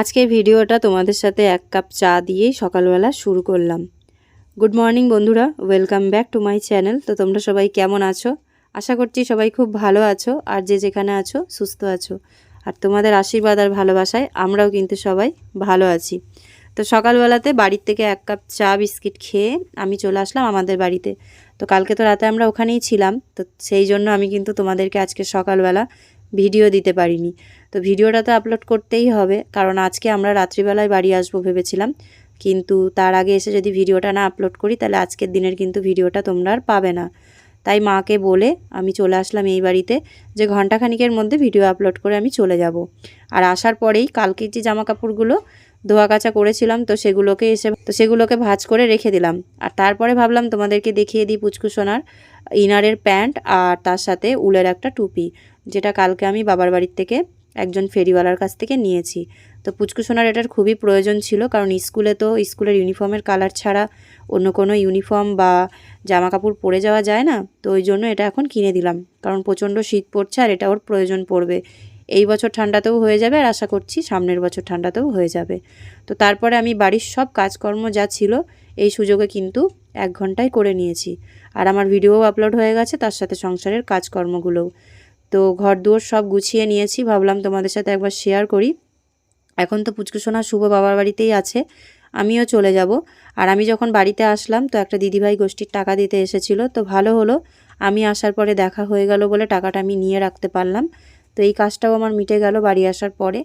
আজকের ভিডিওটা তোমাদের সাথে এক কাপ চা দিয়েই সকালবেলা শুরু করলাম। গুড মর্নিং বন্ধুরা। Welcome back to my channel তো তোমরা সবাই কেমন আছো? আশা করছি সবাই খুব ভালো আছো আর যে যেখানে আছো, সুস্থ আছো। আর তোমাদের আশীর্বাদ আর ভালোবাসায় আমরাও কিন্তু সবাই ভালো আছি। তো সকালবেলাতে বাড়ির থেকে এক কাপ চা, বিস্কিট খেয়ে আমি চলে আসলাম আমাদের বাড়িতে। তো কালকে তো রাতে আমরা ওখানেই ছিলাম। তো সেই জন্য আমি কিন্তু তোমাদেরকে আজকে সকালবেলা ভিডিও দিতে পারিনি। তো ভিডিওটা তো আপলোড করতেই হবে, কারণ আজকে আমরা রাত্রিবেলায় বাড়ি আসব ভেবেছিলাম। কিন্তু তার আগে এসে যদি ভিডিওটা না আপলোড করি, তাহলে আজকের দিনের কিন্তু ভিডিওটা তোমরা আর পাবে না। তাই মাকে বলে আমি চলে আসলাম এই বাড়িতে, যে ঘন্টাখানিকের মধ্যে ভিডিও আপলোড করে আমি চলে যাব। আর আসার পরেই কালকের যে জামা কাপড়গুলো ধোয়া কাচা করেছিলাম, তো সেগুলোকে এসে, তো সেগুলোকে ভাজ করে রেখে দিলাম। আর তারপরে ভাবলাম তোমাদেরকে দেখিয়ে দিই পুচকুসোনার ইনারের প্যান্ট আর তার সাথে উলের একটা টুপি, যেটা কালকে আমি বাবার বাড়ির থেকে একজন ফেরিওয়ালার কাছ থেকে নিয়েছি। তো পুচকুসোনার এটার খুবই প্রয়োজন ছিল, কারণ স্কুলে তো স্কুলের ইউনিফর্মের কালার ছাড়া অন্য কোনো ইউনিফর্ম বা জামা কাপড় পরে যাওয়া যায় না। তো ওই জন্য এটা এখন কিনে দিলাম, কারণ প্রচণ্ড শীত পড়ছে আর এটা ওর প্রয়োজন পড়বে। এই বছর ঠান্ডাতেও হয়ে যাবে আর আশা করছি সামনের বছর ঠান্ডাতেও হয়ে যাবে। তো তারপরে আমি বাড়ির সব কাজকর্ম যা ছিল, এই সুযোগে কিন্তু এক ঘন্টায় করে নিয়েছি। আর আমার ভিডিও আপলোড হয়ে গেছে, তার সাথে সংসারের কাজকর্মগুলোও। তো ঘর দুয়ার সব গুছিয়ে নিয়েছি। ভাবলাম তোমাদের সাথে একবার শেয়ার করি। এখন তো পুচকুসোনা শুভ বাবার বাড়িতেই আছে, আমিও চলে যাব। আর আমি যখন বাড়িতে আসলাম তো একটা দিদিভাই গোষ্ঠীর টাকা দিতে এসেছিল, তো ভালো হলো। আমি আসার পরে দেখা হয়ে গেল বলে টাকাটা আমি নিয়ে রাখতে পারলাম। তো এই কাজটাও আমার মিটে গেল বাড়ি আসার পরে।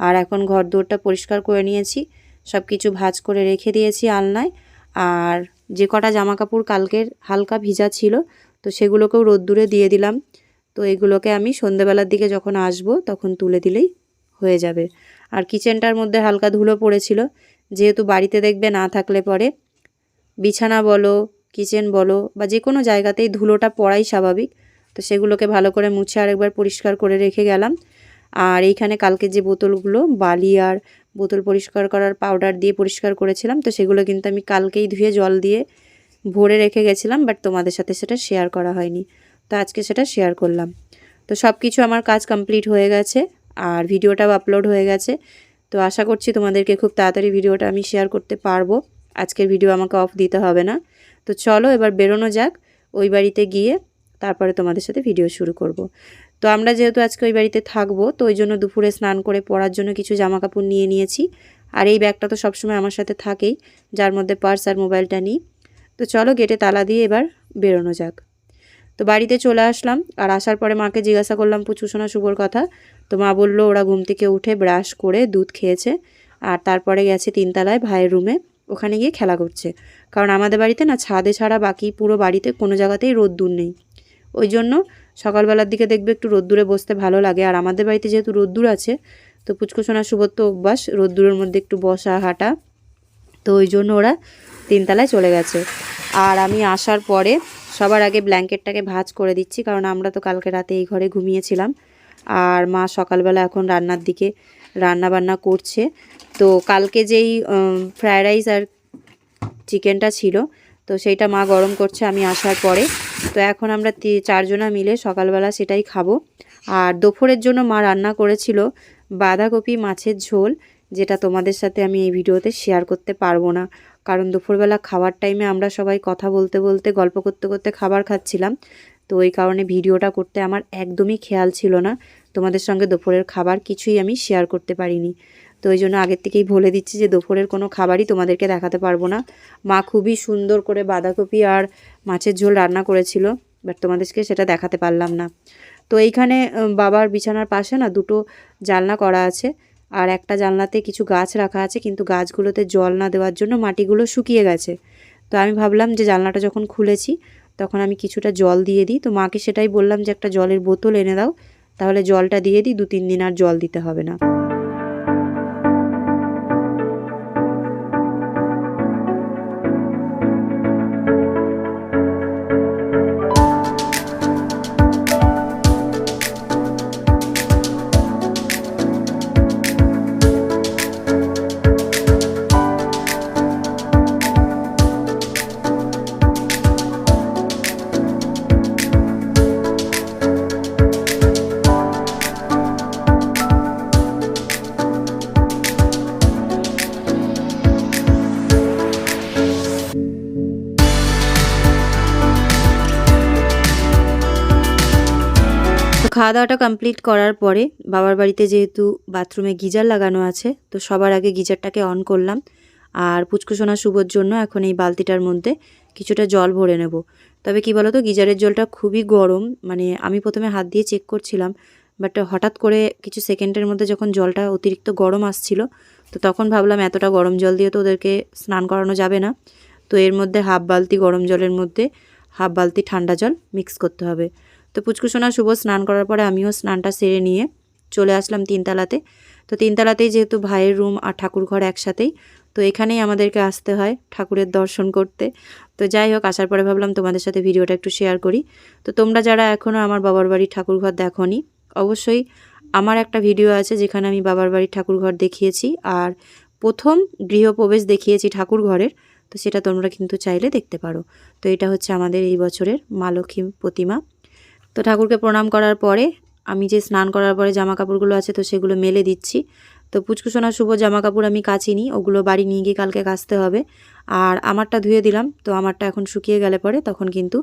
আর এখন ঘর দুয়ারটা পরিষ্কার করে নিয়েছি সব কিছু ভাজ করে রেখে দিয়েছি আলনায়। আর যে কটা জামা কাপড় কালকের হালকা ভিজা ছিল, তো সেগুলোকেও রোদ্দুরে দিয়ে দিলাম। তো এগুলোকে আমি সন্ধেবেলার দিকে যখন আসব, তখন তুলে দিলেই হয়ে যাবে। আর কিচেনটার মধ্যে হালকা ধুলো পড়েছিল। যেহেতু বাড়িতে দেখবে না থাকলে পরে, বিছানা বলো, কিচেন বলো, বা যে কোনো জায়গাতেই ধুলোটা পড়াই স্বাভাবিক, তো সেগুলোকে ভালো করে মুছে আরেকবার পরিষ্কার করে রেখে গেলাম। আর এইখানে কালকে যে বোতলগুলো, বালি আর বোতল পরিষ্কার করার পাউডার দিয়ে পরিষ্কার করেছিলাম, তো সেগুলো কিন্তু আমি কালকেই ধুয়ে জল দিয়ে ভরে রেখে গেছিলাম, বাট তোমাদের সাথে সেটা শেয়ার করা হয়নি। তো আজকে সেটা শেয়ার করলাম। তো সব কিছু আমার কাজ কমপ্লিট হয়ে গেছে, আর ভিডিওটাও আপলোড হয়ে গেছে। তো আশা করছি তোমাদেরকে খুব তাড়াতাড়ি ভিডিওটা আমি শেয়ার করতে পারব। আজকের ভিডিও আমাকে অফ দিতে হবে না। তো চলো এবার বেরোনো যাক, ওই বাড়িতে গিয়ে তারপরে তোমাদের সাথে ভিডিও শুরু করব। তো আমরা যেহেতু আজকে ওই বাড়িতে থাকব, তো ওই জন্য দুপুরে স্নান করে পরার জন্য কিছু জামা কাপড় নিয়ে নিয়েছি। আর এই ব্যাগটা তো সবসময় আমার সাথে থাকেই, যার মধ্যে পার্স আর মোবাইলটা নিই। তো চলো গেটে তালা দিয়ে এবার বেরোনো যাক। তো বাড়িতে চলে আসলাম। আর আসার পরে মাকে জিজ্ঞাসা করলাম পুচুসোনা শুভর কথা। তো মা বলল, ওরা ঘুম থেকে উঠে ব্রাশ করে দুধ খেয়েছে। আর তারপরে গেছে তিনতলায় ভাইয়ের রুমে। ওখানে গিয়ে খেলা করছে। কারণ আমাদের বাড়িতে না ছাদে ছাড়া বাকি পুরো বাড়িতে কোনো জায়গাতেই রোদ্দুর নেই। ওই জন্য সকালবেলার দিকে দেখবে একটু রোদ্দুরে বসতে ভালো লাগে। আর আমাদের বাড়িতে যেহেতু রোদ্দুর আছে, তো পুচকুসোনা শুভর তো অভ্যাস রোদ্দুরের মধ্যে একটু বসা, হাঁটা। তো ওই জন্য ওরা তিনতলায় চলে গেছে। আর আমি আসার পরে সবার আগে ব্ল্যাঙ্কেটটাকে ভাজ করে দিচ্ছি, কারণ আমরা তো কালকে রাতে এই ঘরে ঘুমিয়েছিলাম। আর মা সকালবেলা এখন রান্নার দিকে রান্না বান্না করছে। তো কালকে যেই ফ্রায়েড রাইস আর চিকেনটা ছিল, তো সেইটা মা গরম করছে, আমি আসার পরে। তো এখন আমরা চারজনা মিলে সকালবেলা সেটাই খাব। আর দুপুরের জন্য মা রান্না করেছিল বাঁধাকপি, মাছের ঝোল যেটা তোমাদের সাথে আমি এই ভিডিওতে শেয়ার করতে পারব না। কারণ দুপুরবেলা খাওয়ার টাইমে আমরা সবাই কথা বলতে বলতে, গল্প করতে করতে খাবার খাচ্ছিলাম। তো ওই কারণে ভিডিওটা করতে আমার একদমই খেয়াল ছিল না। তোমাদের সঙ্গে দুপুরের খাবার কিছুই আমি শেয়ার করতে পারিনি। তো ওই জন্য আগের থেকেই বলে দিচ্ছি যে দুপুরের কোনো খাবারই তোমাদেরকে দেখাতে পারব না। মা খুবই সুন্দর করে বাঁধাকপি আর মাছের ঝোল রান্না করেছিল বাট তোমাদেরকে সেটা দেখাতে পারলাম না। তো এইখানে বাবার বিছানার পাশে না দুটো জানলা করা আছে। আর একটা জানলাতে কিছু গাছ রাখা আছে, কিন্তু গাছগুলোতে জল না দেওয়ার জন্য মাটিগুলো শুকিয়ে গেছে। তো আমি ভাবলাম যে জানলাটা যখন খুলেছি, তখন আমি কিছুটা জল দিয়ে দিই। তো মাকে সেটাই বললাম যে একটা জলের বোতল এনে দাও, তাহলে জলটা দিয়ে দিই দু তিন দিন আর জল দিতে হবে না। খাওয়া দাওয়াটা কমপ্লিট করার পরে বাবার বাড়িতে যেহেতু বাথরুমে গিজার লাগানো আছে, তো সবার আগে গিজারটাকে অন করলাম। আর পুচকুসোনা শুভর জন্য এখন এই বালতিটার মধ্যে কিছুটা জল ভরে নেব। তবে কি বলতো, গিজারের জলটা খুবই গরম মানে আমি প্রথমে হাত দিয়ে চেক করছিলাম বাট হঠাৎ করে কিছু সেকেন্ডের মধ্যে যখন জলটা অতিরিক্ত গরম আসছিল, তো তখন ভাবলাম এতটা গরম জল দিয়ে তো ওদেরকে স্নান করানো যাবে না। তো এর মধ্যে হাফ বালতি গরম জলের মধ্যে হাফ বালতি ঠান্ডা জল মিক্স করতে হবে। তো পুচকুসোনা শুভ স্নান করার পরে আমিও স্নানটা সেরে নিয়ে চলে আসলাম তিনতলাতে। তো তিনতলাতেই যেহেতু ভাইয়ের রুম আর ঠাকুর ঘর একসাথেই, তো এখানেই আমাদেরকে আসতে হয় ঠাকুরের দর্শন করতে। তো যাই হোক, আসার পরে ভাবলাম তোমাদের সাথে ভিডিওটা একটু শেয়ার করি। তো তোমরা যারা এখনও আমার বাবার বাড়ির ঠাকুর ঘর দেখোনি, অবশ্যই আমার একটা ভিডিও আছে যেখানে আমি বাবার বাড়ির ঠাকুর ঘর দেখিয়েছি আর প্রথম গৃহপ্রবেশ দেখিয়েছি ঠাকুর ঘরের তো সেটা তোমরা কিন্তু চাইলে দেখতে পারো। তো এটা হচ্ছে আমাদের এই বছরের মা লক্ষ্মী প্রতিমা। তো ঠাকুরকে প্রণাম করার পরে আমি যে স্নান করার পরে জামা কাপড়গুলো আছে তো সেগুলো মেলে দিচ্ছি। তো পুচকুসোনা শুভ জামা কাপড় আমি কাচিনি, ওগুলো বাড়ি নিয়ে গিয়ে কালকে কাচতে হবে। আর আমারটা ধুয়ে দিলাম, তো আমারটা এখন শুকিয়ে গেলে পরে তখন কিন্তু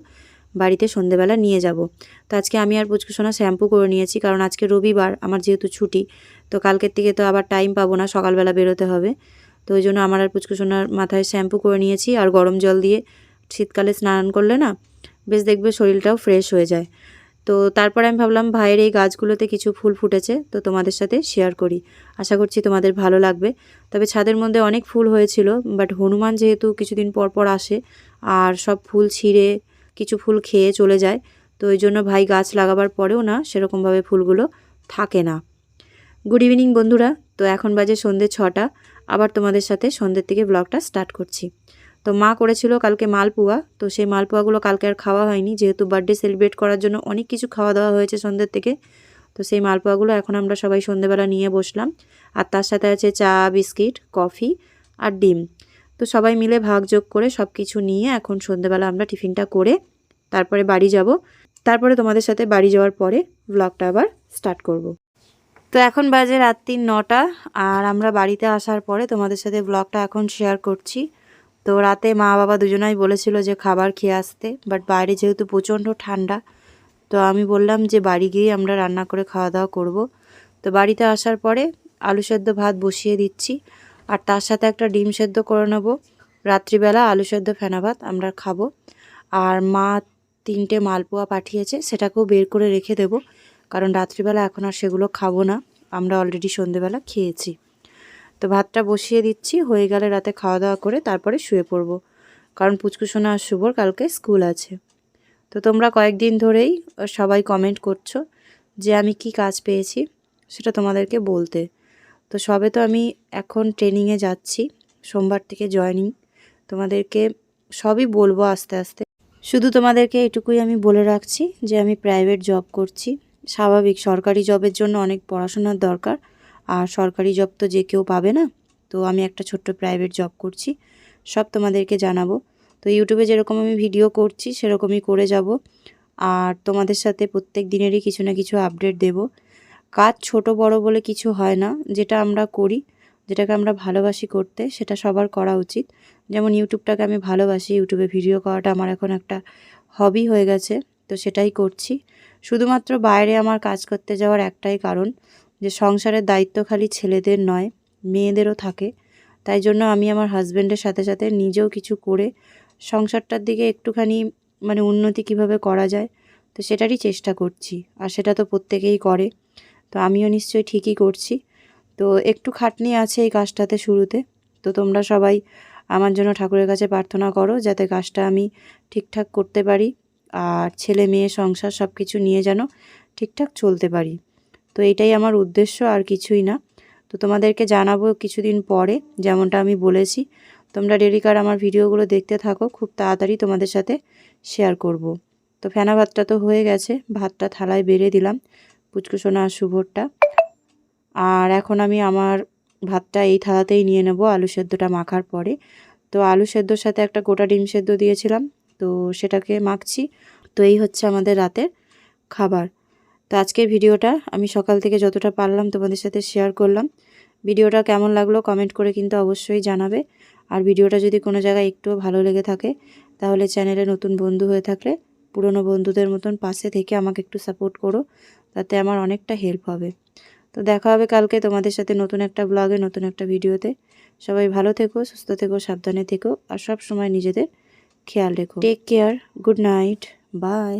বাড়িতে সন্ধেবেলা নিয়ে যাব। তো আজকে আমি আর পুচকুসোনা শ্যাম্পু করে নিয়েছি, কারণ আজকে রবিবার, আমার যেহেতু ছুটি, তো কালকের থেকে তো আবার টাইম পাবো না, সকালবেলা বেরোতে হবে। তো ওই জন্য আমার আর পুচকুসোনার মাথায় শ্যাম্পু করে নিয়েছি, আর গরম জল দিয়ে শীতকালে স্নান করলে না বেশ দেখবে শরীরটাও ফ্রেশ হয়ে যায়। তো তারপরে আমি ভাবলাম ভাইয়ের এই গাছগুলোতে কিছু ফুল ফুটেছে, তো তোমাদের সাথে শেয়ার করি। আশা করছি তোমাদের ভালো লাগবে। তবে ছাদের মধ্যে অনেক ফুল হয়েছিল বাট হনুমান যেহেতু কিছুদিন পর পর আসে, আর সব ফুল ছিঁড়ে কিছু ফুল খেয়ে চলে যায়, তো ওই জন্য ভাই গাছ লাগাবার পরেও না সেরকমভাবে ফুলগুলো থাকে না। গুড ইভিনিং বন্ধুরা, তো এখন বাজে সন্ধ্যে ছটা, আবার তোমাদের সাথে সন্ধ্যের থেকে ব্লগটা স্টার্ট করছি। তো মা করেছিল কালকে মালপোয়া। তো সেই মালপোয়াগুলো কালকে আর খাওয়া হয়নি। যেহেতু বার্থডে সেলিব্রেট করার জন্য অনেক কিছু খাওয়া দাওয়া হয়েছে সন্ধ্যের থেকে। তো সেই মালপোয়াগুলো এখন আমরা সবাই সন্ধ্যেবেলা নিয়ে বসলাম। আর তার সাথে আছে চা, বিস্কিট, কফি আর ডিম। তো সবাই মিলে ভাগযোগ করে সব কিছু নিয়ে এখন সন্ধ্যেবেলা আমরা টিফিনটা করে তারপরে বাড়ি যাব। তারপরে তোমাদের সাথে বাড়ি যাওয়ার পরে ব্লগটা আবার স্টার্ট করব। তো এখন বাজে রাত্রি নটা। আর আমরা বাড়িতে আসার পরে তোমাদের সাথে ব্লগটা এখন শেয়ার করছি। তো রাতে মা বাবা দুজনাই বলেছিল যে খাবার খেয়ে আসতে বাট বাইরে যেহেতু প্রচণ্ড ঠান্ডা, তো আমি বললাম যে বাড়ি গিয়ে আমরা রান্না করে খাওয়া দাওয়া করব। তো বাড়িতে আসার পরে আলু সেদ্ধ ভাত বসিয়ে দিচ্ছি, আর তার সাথে একটা ডিম সেদ্ধ করে নেব। রাত্রিবেলা আলু সেদ্ধ ফেনা ভাত আমরা খাব, আর মা তিনটে মালপোয়া পাঠিয়েছে, সেটাকেও বের করে রেখে দেব, কারণ রাত্রিবেলা এখন আর সেগুলো খাব না, আমরা অলরেডি সন্ধেবেলা খেয়েছি। তো ভাতটা বসিয়ে দিচ্ছি, হয়ে গেলে রাতে খাওয়া দাওয়া করে তারপরে শুয়ে পড়ব। কারণ পুচকুসোনা আর শুভর কালকে স্কুল আছে। তো তোমরা কয়েকদিন ধরেই সবাই কমেন্ট করছ যে আমি কি কাজ পেয়েছি, সেটা তোমাদেরকে বলতে। তো সবে তো আমি এখন ট্রেনিংয়ে যাচ্ছি, সোমবার থেকে জয়নিং তোমাদেরকে সবই বলব আস্তে আস্তে। শুধু তোমাদেরকে এটুকুই আমি বলে রাখছি যে আমি প্রাইভেট জব করছি। স্বাভাবিক সরকারি জবের জন্য অনেক পড়াশোনার দরকার। আর সরকারি জব তো যে কেউ পাবে না, তো আমি একটা ছোট্ট প্রাইভেট জব করছি, সব তোমাদেরকে জানাব। তো ইউটিউবে যেরকম আমি ভিডিও করছি, সেরকমই করে যাব। আর তোমাদের সাথে প্রত্যেক দিনেরই কিছু না কিছু আপডেট দেব। কাজ ছোট বড় বলে কিছু হয় না, যেটা আমরা করি, যেটাকে আমরা ভালোবাসি করতে, সেটা সবার করা উচিত। যেমন ইউটিউবটাকে আমি ভালোবাসি ইউটিউবে ভিডিও করাটা আমার এখন একটা হবি হয়ে গেছে, তো সেটাই করছি। শুধুমাত্র বাইরে আমার কাজ করতে যাওয়ার একটাই কারণ যে সংসারের দায়িত্ব খালি ছেলেদের নয়, মেয়েদেরও থাকে। তাই জন্য আমি আমার হাজব্যান্ডের সাথে সাথে নিজেও কিছু করে সংসারটার দিকে একটুখানি মানে উন্নতি কীভাবে করা যায়, তো সেটারই চেষ্টা করছি। আর সেটা তো প্রত্যেকেই করে, তো আমিও নিশ্চয়ই ঠিকই করছি। তো একটু খাটনি আছে এই কাজটাতে শুরুতে, তো তোমরা সবাই আমার জন্য ঠাকুরের কাছে প্রার্থনা করো যাতে কাজটা আমি ঠিকঠাক করতে পারি, আর ছেলে মেয়ে সংসার সব কিছু নিয়ে যেন ঠিকঠাক চলতে পারি। তো এটাই আমার উদ্দেশ্য, আর কিছুই না। তো তোমাদেরকে জানাব কিছুদিন পরে, যেমনটা আমি বলেছি। তোমরা ডেলিকার আমার ভিডিওগুলো দেখতে থাকো, খুব তাড়াতাড়ি তোমাদের সাথে শেয়ার করব। তো ফেনা ভাতটা তো হয়ে গেছে, ভাতটা থালায় বেড়ে দিলাম পুচকুসোনা আর শুভরটা আর এখন আমি আমার ভাতটা এই থালাতেই নিয়ে নেব, আলু সেদ্ধটা মাখার পরে। তো আলু সেদ্ধর সাথে একটা গোটা ডিম সেদ্ধ দিয়েছিলাম, তো সেটাকে মাখছি। তো এই হচ্ছে আমাদের রাতের খাবার। তো আজকের ভিডিওটা আমি সকাল থেকে যতটা পারলাম তোমাদের সাথে শেয়ার করলাম। ভিডিওটা কেমন লাগল কমেন্ট করে কিন্তু অবশ্যই জানাবে। আর ভিডিওটা যদি কোনো জায়গায় একটুও ভালো লেগে থাকে, তাহলে চ্যানেলে নতুন বন্ধু হয়ে থাকলে পুরনো বন্ধুদের মতন পাশে থেকে আমাকে একটু সাপোর্ট করো, তাতে আমার অনেকটা হেল্প হবে। তো দেখা হবে কালকে তোমাদের সাথে নতুন একটা ব্লগে নতুন একটা ভিডিওতে সবাই ভালো থেকো, সুস্থ থেকো, সাবধানে থেকো, আর সব সময় নিজেদের খেয়াল রেখো। Take care good night bye